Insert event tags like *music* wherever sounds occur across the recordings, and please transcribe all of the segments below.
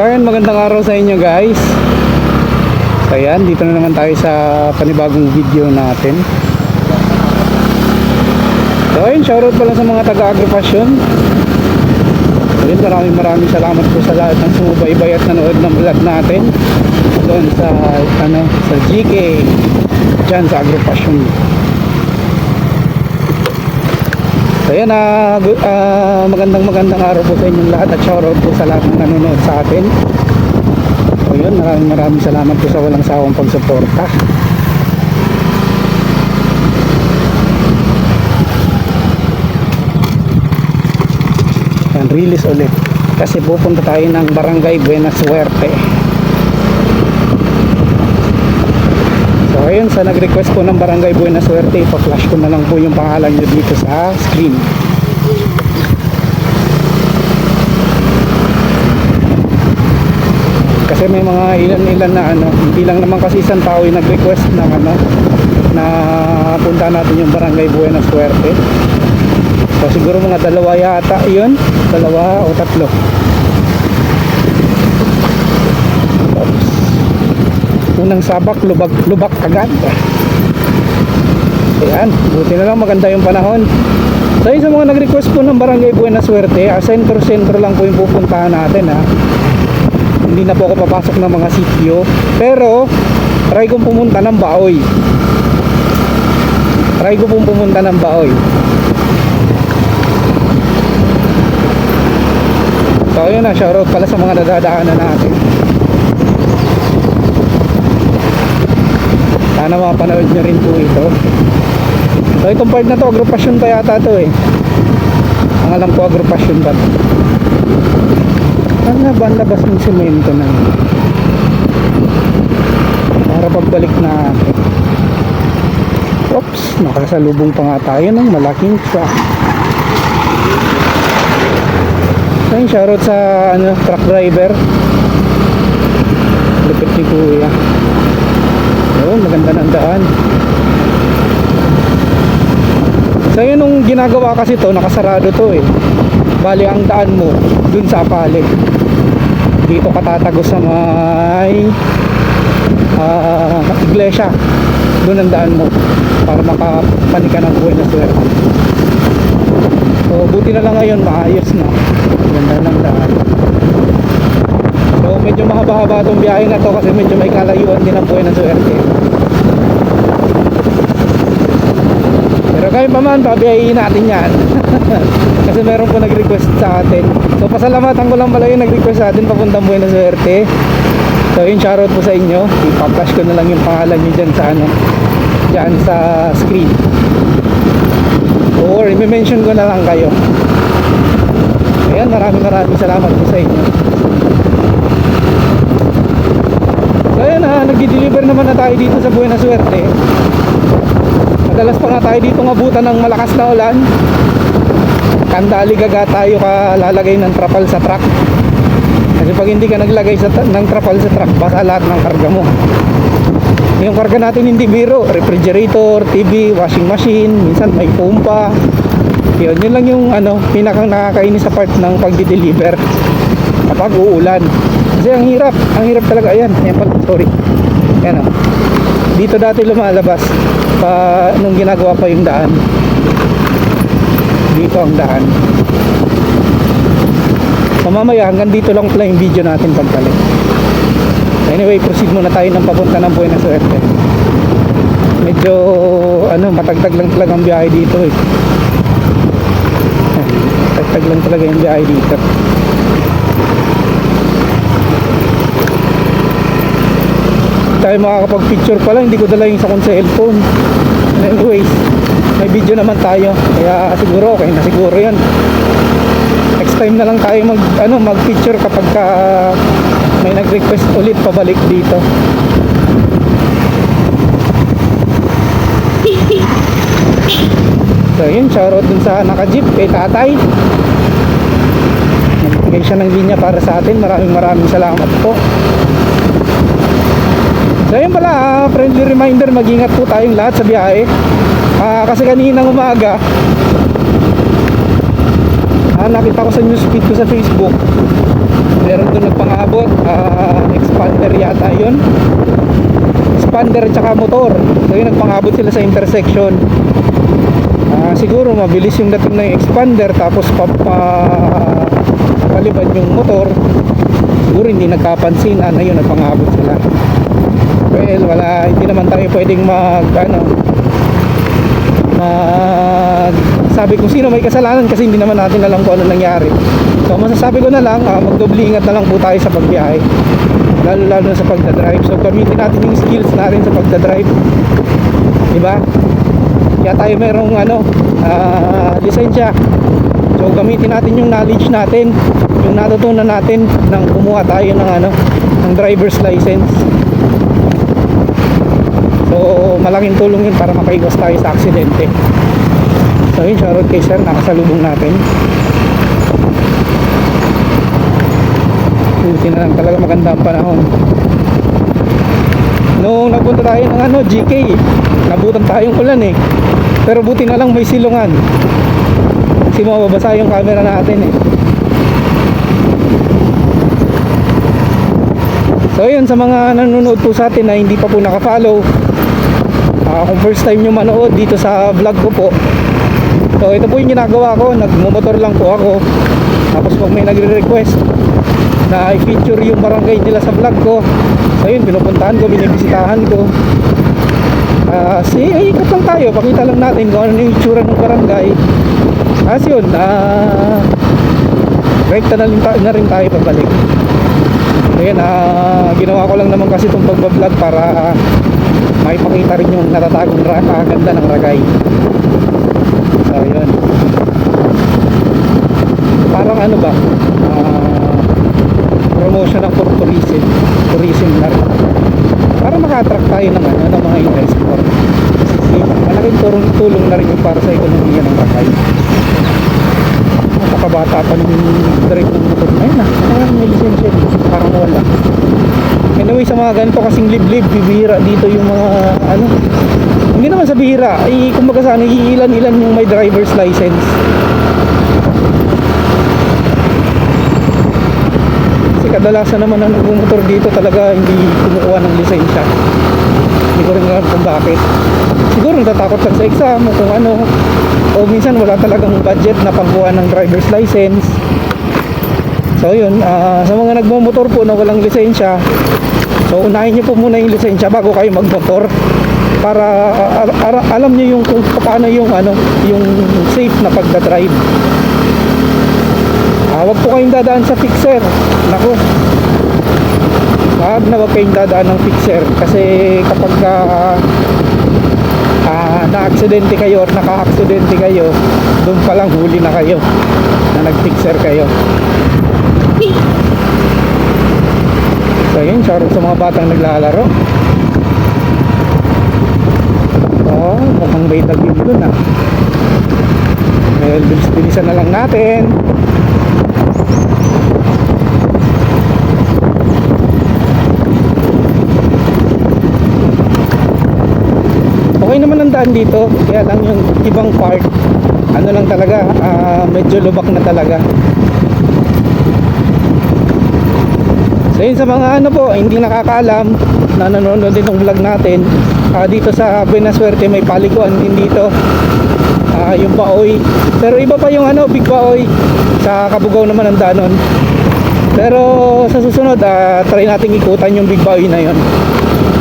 So ayun, magandang araw sa inyo guys. So ayan, dito na naman tayo sa panibagong video natin. So ayun, shoutout pala sa mga taga-agripasyon. Ayun, maraming maraming salamat po sa lahat ng sumubaybay at nanood ng vlog natin. Doon sa, ano, sa GK, dyan sa agripasyon. So yan, ah, gu- ah, magandang magandang araw po sa inyong lahat at shoutout po sa lahat ng nanonood sa atin. So yun, maraming maraming salamat po sa walang sawang pagsuporta. Yan, release ulit. Kasi pupunta tayo ng Barangay Buena Suerte. So ayun, sa nag-request po ng Barangay Buena Suerte, ipa-flash ko na lang po yung pangalan nyo dito sa screen. Kasi may mga ilan-ilan na ano, hindi lang naman kasi isang tao yung nag-request ng ano, na punta natin yung Barangay Buena Suerte. So siguro mga dalawa yata yun, dalawa o tatlo. Unang sabak, lubak, lubak agad. Ayan, buti na lang maganda yung panahon. So yun sa mga nag-request po ng Barangay Buena Suerte, ah, sentro-sentro lang po yung pupuntahan natin ha. Hindi na po ako papasok ng mga sityo. Pero, try kong pumunta ng Baoy. Try ko pong pumunta ng Baoy. So yun na, shoutout pala sa mga nadadaanan natin. Sana mapanood nyo rin po ito. So itong part na to, agrupasyon pa yata to eh. Ang alam ko, agrupasyon ba to? Saan na ba ang labas ng semento na? Para pagbalik na Oops, nakasalubong pa nga tayo ng malaking truck. Ayun, shoutout sa ano, truck driver. Lupit ni Kuya. Oo, maganda ng daan. So yun nung ginagawa kasi to, nakasarado to eh. Bali ang daan mo, dun sa Apale. Dito katatago sa may ah, iglesia. Dun ang daan mo para makapanika ng buhay na swerte. So buti na lang ngayon maayos na. Ganda ng daan. Medyo mahaba-haba itong biyahe na to kasi medyo may kalayuan din ang buhay ng. Pero kahit pa man, pabiyahin natin yan. *laughs* kasi meron po nag-request sa atin. So pasalamatan ko lang pala yung nag-request sa atin papuntang buhay ng. So yun, shoutout po sa inyo. Ipa-flash ko na lang yung pangalan nyo dyan sa ano, dyan sa screen. Or i-mention ko na lang kayo. Ayan, maraming maraming salamat po sa inyo. So ayan ha, nagdi-deliver naman na tayo dito sa Buena Suerte. Madalas pa nga tayo dito ngabutan ng malakas na ulan. Kandali gaga tayo kalalagay ng trapal sa truck. Kasi pag hindi ka naglagay sa, ng trapal sa truck, basa lahat ng karga mo. Yung karga natin hindi biro, refrigerator, TV, washing machine, minsan may pumpa. Yun, yun lang yung ano, pinakang nakakainis sa part ng pagdi-deliver kapag uulan. Kasi ang hirap, ang hirap talaga. Ayan, ayan pag, sorry. Ayan o. Dito dati lumalabas pa nung ginagawa pa yung daan. Dito ang daan. So mamaya hanggang dito lang pala yung video natin pagbalik. Anyway, proceed muna tayo ng papunta ng Buenos Aires. Medyo ano, matagtag lang talaga ang biyahe dito eh. Tagtag lang talaga yung biyahe dito. Tayo makakapag-picture pala, hindi ko dala yung sa kong cellphone. Anyways, may video naman tayo. Kaya siguro okay na siguro 'yan next time na lang tayo mag ano mag picture kapag ka may nag-request ulit pabalik dito. So yun shoutout dun sa naka-jeep kay tatay. Nagbigay siya ng linya para sa atin. Maraming maraming salamat po so yun pala ah, friendly reminder mag-ingat po tayong lahat sa biyahe Ah, kasi kaninang umaga Ah, nakita ko sa newsfeed ko sa Facebook. Meron doon nagpangabot. Ah, expander yata yun. Expander at saka motor. So yun, nagpangabot sila sa intersection. Ah, siguro mabilis yung dating ng expander tapos papa palibad yung motor. Siguro hindi nagkapansin. Ano yun, nagpangabot sila. Well, wala, hindi naman tayo pwedeng mag, ano, mag sabi kung sino may kasalanan kasi hindi naman natin alam kung ano nangyari. So masasabi ko na lang uh, magdoble ingat na lang po tayo sa pagbiyahe. Lalo lalo sa pagdadrive. So gamitin natin yung skills natin sa pagdadrive. Di ba kaya tayo merong ano uh, lisensya. So gamitin natin yung knowledge natin yung natutunan natin nang kumuha tayo ng ano ng driver's license malaking tulong yun para makaiwas tayo sa aksidente. So, yun, shoutout kay sir, nakasalubong natin. Buti na lang talaga maganda ang panahon. Nung nagpunta tayo ng ano, GK, nabutan tayong ulan eh. Pero buti na lang may silungan. Kasi mababasa yung camera natin eh. So yun sa mga nanonood po sa atin na hindi pa po naka-follow Ah, kung first time nyo manood dito sa vlog ko po. So ito po yung ginagawa ko. Nagmumotor lang po ako. Tapos pag may nagre-request na i-feature yung barangay nila sa vlog ko. So yun pinupuntahan ko binibisitahan ko. Ah, si ay ikot lang tayo. Pakita lang natin kung ano yung itsura ng barangay. As yun ah rekta na, na rin tayo pabalik Ayan, ah, ginawa ko lang naman kasi itong pagbablog para makipakita rin yung natatagong ah, ganda ng ragay. So, yun. Parang ano ba? ah, promotion ng for tourism. Tourism na rin. Para maka-attract tayo ng, ano, ng mga investor. Malaking tulong, tulong na rin yung para sa ekonomiya ng ragay napakabata pa ng direct ng motor na yun ah. Parang may lisensya dito parang wala. Anyway sa mga ganito kasing liblib bibihira dito yung mga ano hindi naman sa bihira ay kumbaga sa ano iilan ilan yung may driver's license. Kasi kadalasan naman ang nagmumotor dito talaga hindi kumukuha ng lisensya hindi ko rin alam kung bakit. Siguro natatakot lang sa exam o kung ano. O minsan wala talagang budget na pangkuha ng driver's license. So yun ah, sa mga nagmumotor po na walang lisensya so unahin nyo po muna yung lisensya bago kayo magmotor. Para ar- ar- alam nyo yung kung paano yung ano yung safe na pagdadrive. Ah, wag po kayong dadaan sa fixer. Nako wag na wag kayong dadaan ng fixer kasi kapag ah, ah, na-aksidente kayo or naka-aksidente kayo doon pa lang huli na kayo na nag-fixer kayo. So yun shoutout sa mga batang naglalaro. Oh mukhang may dagim doon ah well bilis-bilisan na lang natin okay naman ang daan dito. Kaya lang yung ibang part ano lang talaga ah, medyo lubak na talaga. So yun sa mga ano po hindi nakakaalam na nanonood din ng vlog natin. Ah, dito sa Buenasuerte may paliguan din dito. Ah, yung Baoy. Pero iba pa yung ano Big Baoy. Sa Kabugaw naman ang daanon pero sa susunod ah, try nating ikutan yung Big Baoy na yon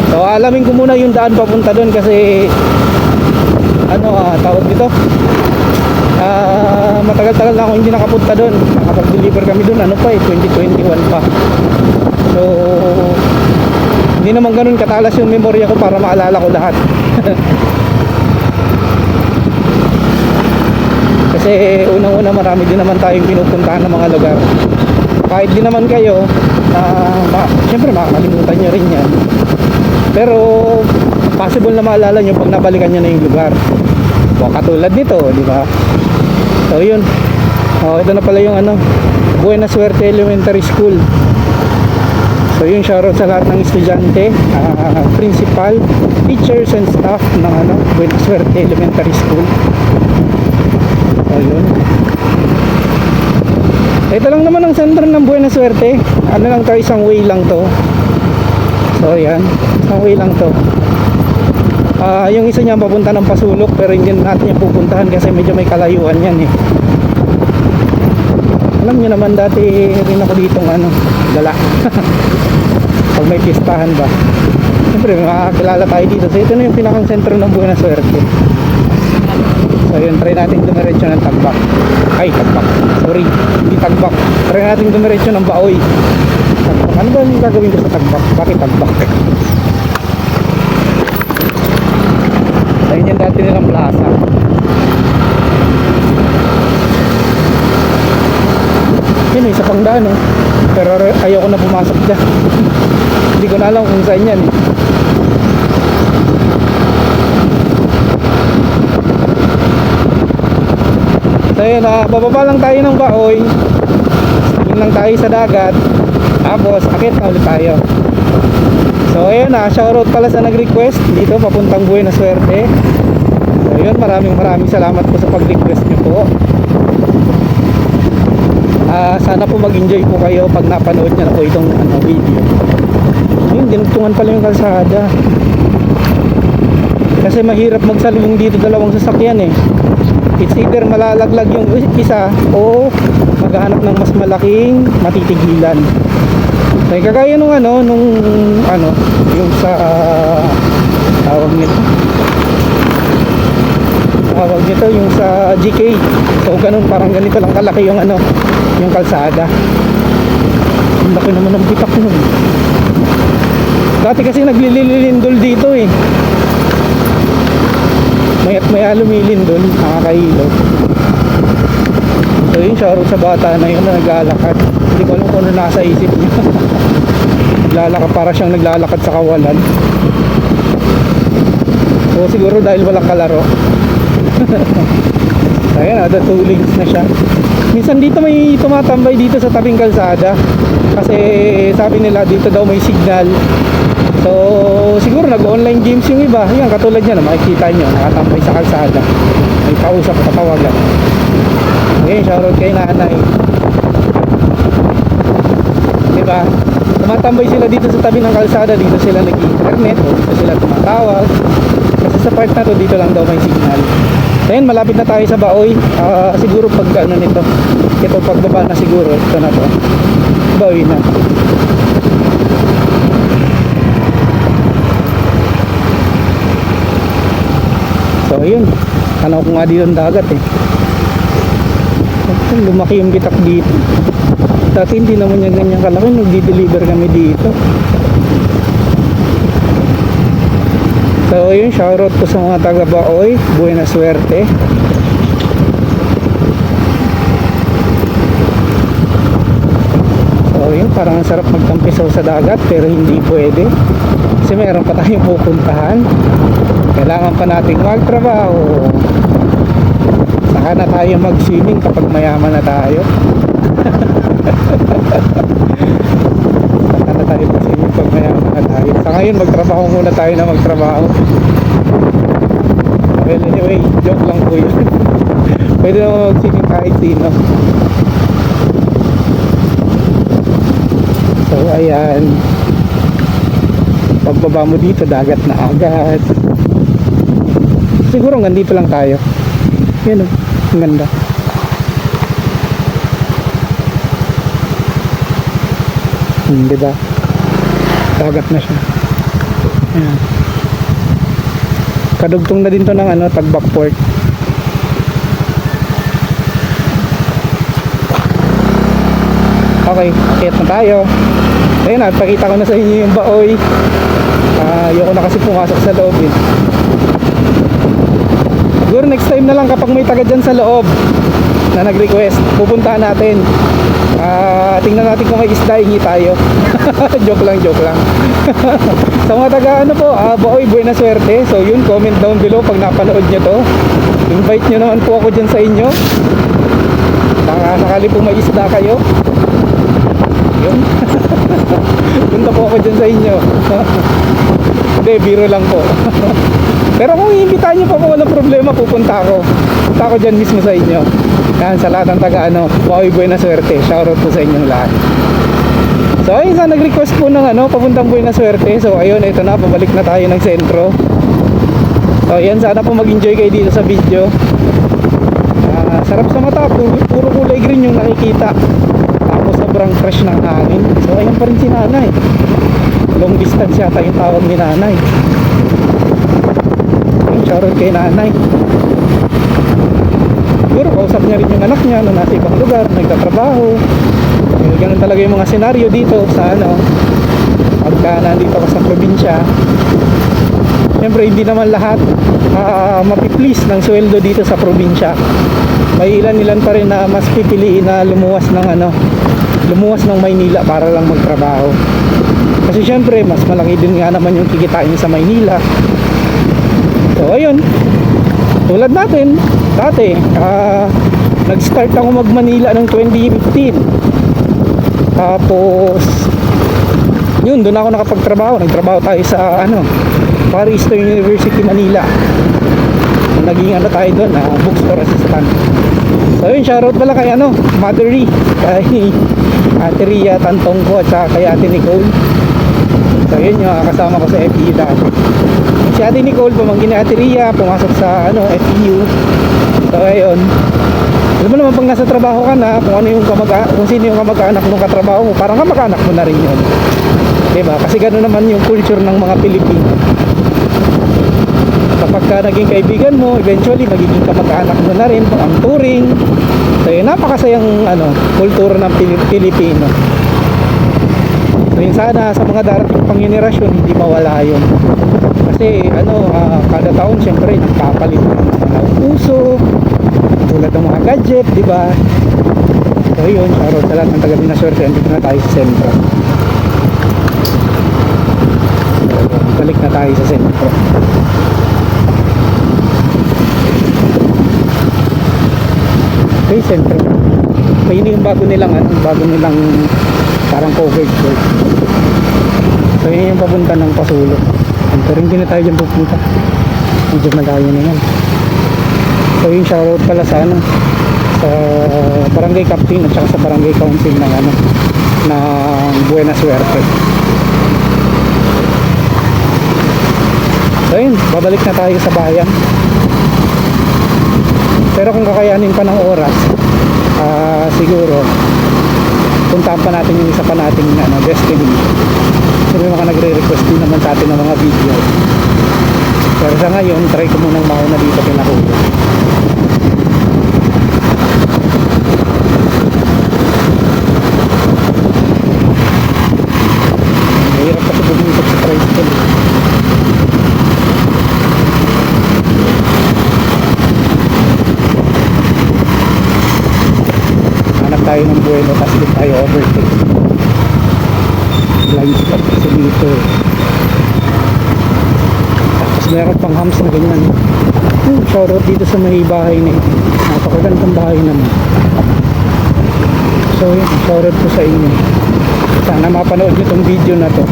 So alamin ko muna yung daan papunta doon kasi ano ah, tawag dito? Ah matagal-tagal na ako hindi nakapunta doon. Nakapag-deliver kami doon ano pa eh 2021 pa. So hindi naman ganun katalas yung memorya ko para maalala ko lahat. *laughs* Kasi unang-una marami din naman tayong pinupuntahan ng mga lugar. Kahit di naman kayo na ma- syempre makakalimutan nyo rin yan pero possible na maalala nyo pag nabalikan nyo na yung lugar. O katulad nito di ba? So yun. Oh, ito na pala yung ano Buena Suerte Elementary School. So yun shoutout sa lahat ng estudyante ah, principal teachers and staff ng ano Buena Suerte Elementary School. So yun. Ito lang naman ang sentro ng Buena Suerte. Ano lang to, isang way lang to. So yan, isang way lang to. Ah, yung isa niya papunta ng Pasulok pero hindi natin yung pupuntahan kasi medyo may kalayuan yan eh. Alam niyo naman dati rin ako dito ano, gala. *laughs* Pag may pistahan ba. Siyempre makakilala tayo dito. So ito na yung pinakang sentro ng Buena Suerte. So yun, try natin dumiretso ng tagbak. Ay, tagbak. Sorry, hindi tagbak. Try natin dumiretso ng baoy. Yung gagawin ko sa tagbak? Bakit tagbak? Ayun yung dati nilang plaza. Yun, isa pang daan oh. Pero ayoko na pumasok dyan. *laughs* Hindi ko na alam kung saan yan eh. So yun, ah, bababa lang tayo ng baoy. Tingin lang tayo sa dagat. Tapos, akit na ulit tayo. So ayun na, shoutout pala sa nag-request dito papuntang Buena Suerte. So yun, maraming maraming salamat po sa pag-request niyo po. Ah, sana po mag-enjoy po kayo pag napanood niyo na po itong ano, video. Ayun, dinugtungan pala yung kalsada. Kasi mahirap magsalubong dito dalawang sasakyan eh. It's either malalaglag yung isa o maghahanap ng mas malaking matitigilan. So, kagaya nung ano, nung ano, yung sa ah, tawag nito. Tawag nito yung sa GK. So ganun parang ganito lang kalaki yung ano, yung kalsada. Ang laki naman ng bitak nun. Dati kasi naglililindol dito eh. May at maya lumilindol, nakakahilo. So yun, shoutout sa bata na yun na naglalakad. Hindi ko alam kung ano nasa isip niya. *laughs* naglalakad para siyang naglalakad sa kawalan. So siguro dahil walang kalaro. *laughs* Ayan, ada two lanes na siya. Minsan dito may tumatambay dito sa tabing kalsada. Kasi sabi nila dito daw may signal. So siguro nag-online games yung iba. Yan, katulad niya, makikita nyo, nakatambay sa kalsada. May kausap, katawagan. Okay, shoutout kay nanay. Diba? Tumatambay sila dito sa tabi ng kalsada, dito sila nag-internet, o dito sila tumatawag. Kasi sa part na to, dito lang daw may signal. Ayun, malapit na tayo sa Baoy. Ah, siguro pag ano nito, ito pagbaba na siguro, ito na to. Baoy na. So ayun, ano ko nga dito ang dagat eh. Lumaki yung bitak dito. Dati hindi naman yan ganyan kalaki, nagdi-deliver kami dito. So yun, shoutout ko sa mga taga Baoy, buena suerte. So yun, parang ang sarap magtampisaw sa dagat pero hindi pwede. Kasi meron pa tayong pupuntahan. Kailangan pa nating magtrabaho. Saka na tayo mag-swimming kapag mayaman na tayo. Saka na tayo mag-swimming pag mayaman na tayo. Sa ngayon, magtrabaho muna tayo na magtrabaho. Well, anyway, joke lang po yun. *laughs* Pwede naman mag-swimming kahit sino. So, ayan. Pagbaba mo dito, dagat na agad. Siguro hanggang dito lang tayo. Yan o, ang ganda. Hmm, di ba? Dagat na siya. Ayan. Kadugtong na din to ng ano, Tagbak Port. Okay, akit na tayo. Ayun na, pakita ko na sa inyo yung baoy. Ah, ayoko na kasi pumasok sa loob eh. Siguro next time na lang kapag may taga dyan sa loob na nag-request, pupuntahan natin. Ah, tingnan natin kung may isda, hingi tayo. *laughs* joke lang, joke lang. *laughs* sa mga taga ano po, ah, Baoy, buena suerte. So yun, comment down below pag napanood nyo to. Invite nyo naman po ako dyan sa inyo. Baka sakali po may isda kayo. Yun. *laughs* Punta po ako dyan sa inyo. Hindi, biro lang po. Pero kung iimbitahan niyo pa ako, walang problema, pupunta ako. pupunta ako dyan mismo sa inyo. Yan, sa lahat ng taga ano, Maui Buena Suerte. Shoutout po sa inyong lahat. So ayun sa nag-request po ng ano, papuntang Buena Suerte. So ayun, ito na, pabalik na tayo ng sentro. So yan, sana po mag-enjoy kayo dito sa video. Ah, sarap sa mata, puro, puro kulay green yung nakikita. Tapos sobrang fresh ng hangin. So ayun pa rin si nanay. Long distance yata yung tawag ni nanay. Shoutout kay nanay. Siguro kausap niya rin yung anak niya na nasa ibang lugar, nagtatrabaho. Eh, ganun talaga yung mga senaryo dito sa ano, pagka nandito ka sa probinsya. Siyempre hindi naman lahat uh, mapiplease ng sweldo dito sa probinsya. May ilan-ilan pa rin na mas pipiliin na lumuwas ng ano, lumuwas ng Maynila para lang magtrabaho. Kasi siyempre mas malaki din nga naman yung kikitain sa Maynila. So ayun, tulad natin, dati, ah, nag-start ako mag-Manila ng 2015. Tapos, yun, doon ako nakapagtrabaho. Nagtrabaho tayo sa, ano, Far Eastern University, Manila. Naging ano tayo doon, ah, bookstore assistant. So yun, shoutout pala kay ano, Mother *laughs* kay Ate Ria Tantong at saka kay Ate Nicole. So yun yung kasama ko sa FEU dati. Si Ate Nicole, pamangkin ni Ate Ria, pumasok sa ano, FEU. So ayun. Alam mo naman pag nasa trabaho ka na, kung ano yung kamag kung sino yung kamag-anak ng katrabaho mo, parang kamag-anak mo na rin yun. 'Di ba? Kasi gano'n naman yung culture ng mga Pilipino. Kapag ka naging kaibigan mo, eventually magiging kamag-anak mo na rin ang turing. So yun, napakasayang ano, kultura ng Pili- Pilipino. So yun sana sa mga darating pang henerasyon, hindi mawala yun. Kasi ano, ah, kada taon syempre nagpapalit ng mga uso, tulad ng mga gadget, di ba? So yun, shoutout sa lahat ng taga Binaswerte, andito na tayo sa sentro. Balik na tayo sa sentro. Okay, sentro. May yun yung bago nilang, ano, bago nilang parang covered court. So yun yung papunta ng Pero hindi na tayo dyan pupunta. Medyo malayo na yan. So yung shoutout pala sa ano sa barangay captain at saka sa barangay council ng ano ng Buena Suerte. So yun, babalik na tayo sa bayan. Pero kung kakayanin pa ng oras, ah siguro puntahan pa natin yung isa pa nating ano, destiny. Kasi may mga nagre-request din naman sa atin ng mga video. Pero sa ngayon, try ko munang mauna dito pinakulo. Mahirap kasi bumitot sa tricycle. Hanap tayo ng buwelo, tapos doon tayo overtake. Spot kasi dito. Tapos meron pang hams na ganyan. Hmm, shoutout dito sa may bahay na ito. Napakagandang bahay naman. So yun, shoutout po sa inyo. Sana mapanood nyo itong video na to.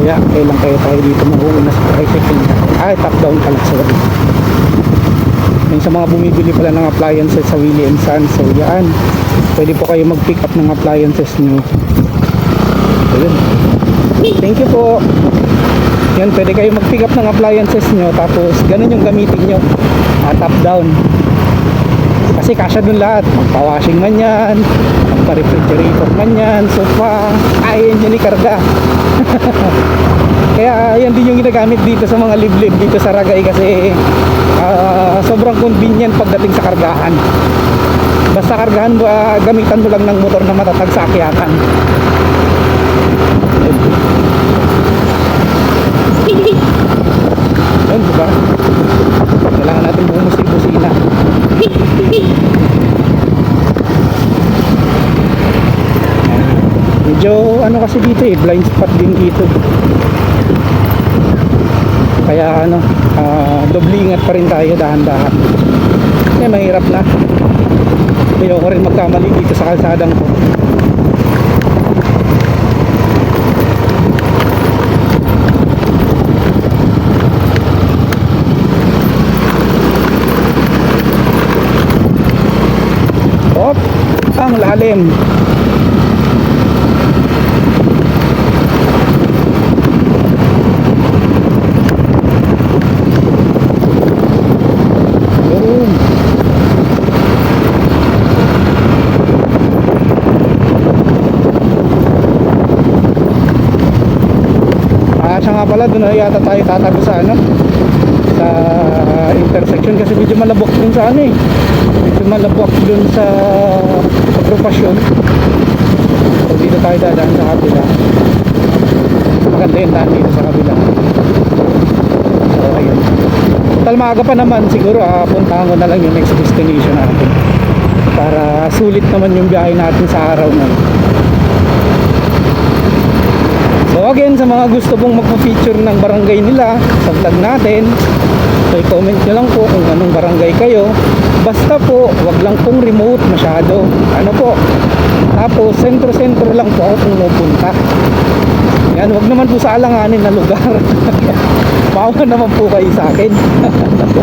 Kaya kailan kayo tayo dito mahuuna sa tricycle na. Ay, top down pala. Sorry. Yung sa mga bumibili pala ng appliances sa Willie and Sons. So yan. Pwede po kayo mag-pick up ng appliances nyo. So yun. Thank you po. Yan, pwede kayo mag-pick up ng appliances nyo. Tapos ganun yung gamitin nyo. Ah, top down. Kasi kasya dun lahat. Magpa-washing man yan. Magpa-refrigerator man yan. Sofa. Kaya yan ni karga. *laughs* Kaya yan din yung ginagamit dito sa mga liblib dito sa Ragay kasi ah, sobrang convenient pagdating sa kargahan. Basta kargahan mo, ah, gamitan mo lang ng motor na matatag sa akyatan. Yun, *laughs* diba? Kailangan natin bumusi-busina. Ano kasi dito eh, blind spot din dito. Kaya ano, ah, doble ingat pa rin tayo dahan-dahan. Kasi mahirap na. Ayoko rin magkamali dito sa kalsadang ko. Ang lalim. Yun. Ah, siya nga pala, doon na yata tayo tatago sa ano sa intersection kasi medyo malabok dun sa ano eh. Medyo malabok dun sa agrupasyon so dito tayo dadaan sa kabila. Maganda yung daan dito sa kabila. So ayun. Total pa naman siguro ah, puntahan ko na lang yung next destination natin. Para sulit naman yung biyahe natin sa araw na yun. So again, sa mga gusto pong magpa-feature ng barangay nila sa vlog natin, so i-comment nyo lang po kung anong barangay kayo. Basta po, wag lang pong remote masyado. Ano po? Tapos, sentro-sentro lang po ako pumupunta. Yan, wag naman po sa alanganin na lugar. *laughs* Bawa naman po kayo sa akin.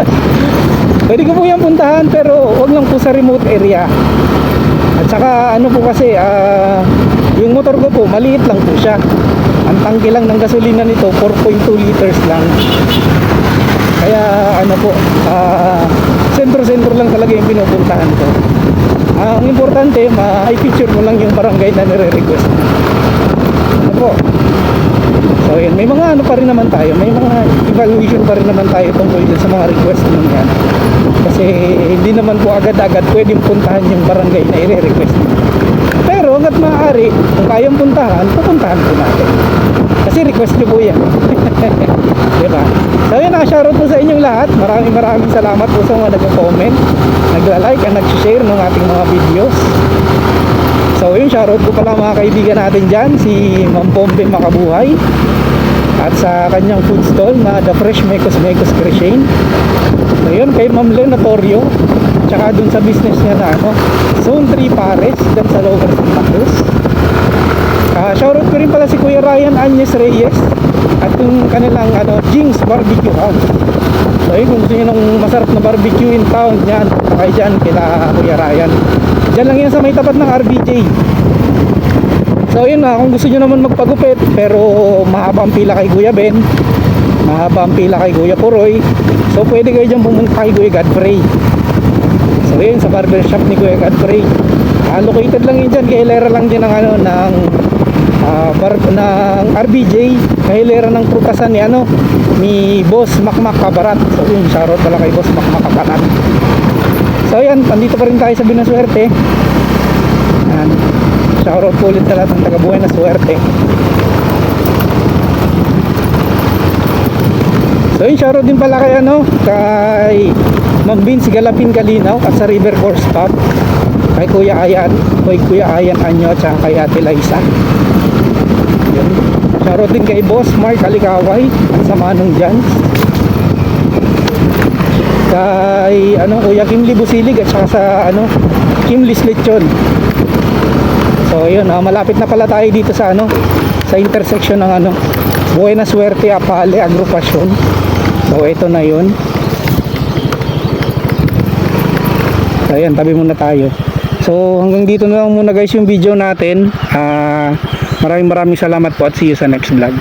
*laughs* Pwede ko po yan puntahan pero wag lang po sa remote area. At saka ano po kasi, ah, yung motor ko po, maliit lang po siya. Ang tangke lang ng gasolina nito, 4.2 liters lang. Kaya ano po, ah, sentro-sentro lang talaga yung pinupuntahan ko. ang importante, ma-feature mo lang yung barangay na nire-request. Ano po? So yun, may mga ano pa rin naman tayo, may mga evaluation pa rin naman tayo tungkol dyan sa mga request ng yan. Kasi hindi naman po agad-agad pwedeng puntahan yung barangay na i-request. Pero hanggat maaari, kung kayang puntahan, pupuntahan po natin. Kasi request nyo po yan. *laughs* diba? So yun, nakashoutout po sa inyong lahat. Maraming maraming salamat po sa mga nag-comment, nagla-like, at nag-share ng ating mga videos. So yun, shoutout ko pala mga kaibigan natin dyan, si Ma'am Pompe Makabuhay at sa kanyang food stall na The Fresh Mekos Mekos Crescent. So yun, kay Ma'am Lenatorio tsaka dun sa business niya na ano, Zone 3 Pares, dun sa Lower Santa Cruz. Ah, shoutout ko rin pala si Kuya Ryan Agnes Reyes at yung kanilang ano, Jing's Barbecue House. So yun, kung gusto nyo ng masarap na barbecue in town, yan, punta kayo dyan kila Kuya Ryan. Diyan lang yan sa may tapat ng RBJ. So yun na, kung gusto nyo naman magpagupit, pero mahaba ang pila kay Kuya Ben, mahaba ang pila kay Kuya Puroy, so pwede kayo dyan pumunta kay Kuya Godfrey. So yun, sa barber shop ni Kuya Godfrey. Ah, located lang yun dyan, kahilera lang din ng ano, ng ah, bar, ng RBJ, kahilera ng prutasan ni ano, ni Boss Makmak Kabarat. So yun, shoutout pala kay Boss Makmak Kabarat. So yan, nandito pa rin tayo sa Binaswerte. Yan. Shoutout po ulit sa lahat ng taga-buhay na swerte. So yun, shoutout din pala kay ano, kay Ma'am Vince Galapin Kalinaw at sa River Course Stop. Kay Kuya Ayan, kay Kuya Ayan Anyo at kay Ate Liza. Yun. Shoutout din kay Boss Mark Alikaway at sa Manong Jans. Kay ano, Kuya Kim Libusilig at saka sa ano, Kim Lislechon. So yun, ah, malapit na pala tayo dito sa ano, sa intersection ng ano, Buena Suerte Apale Agrupación. So ito na yun. So ayan, tabi muna tayo. So hanggang dito na lang muna guys yung video natin. Ah, maraming maraming salamat po at see you sa next vlog.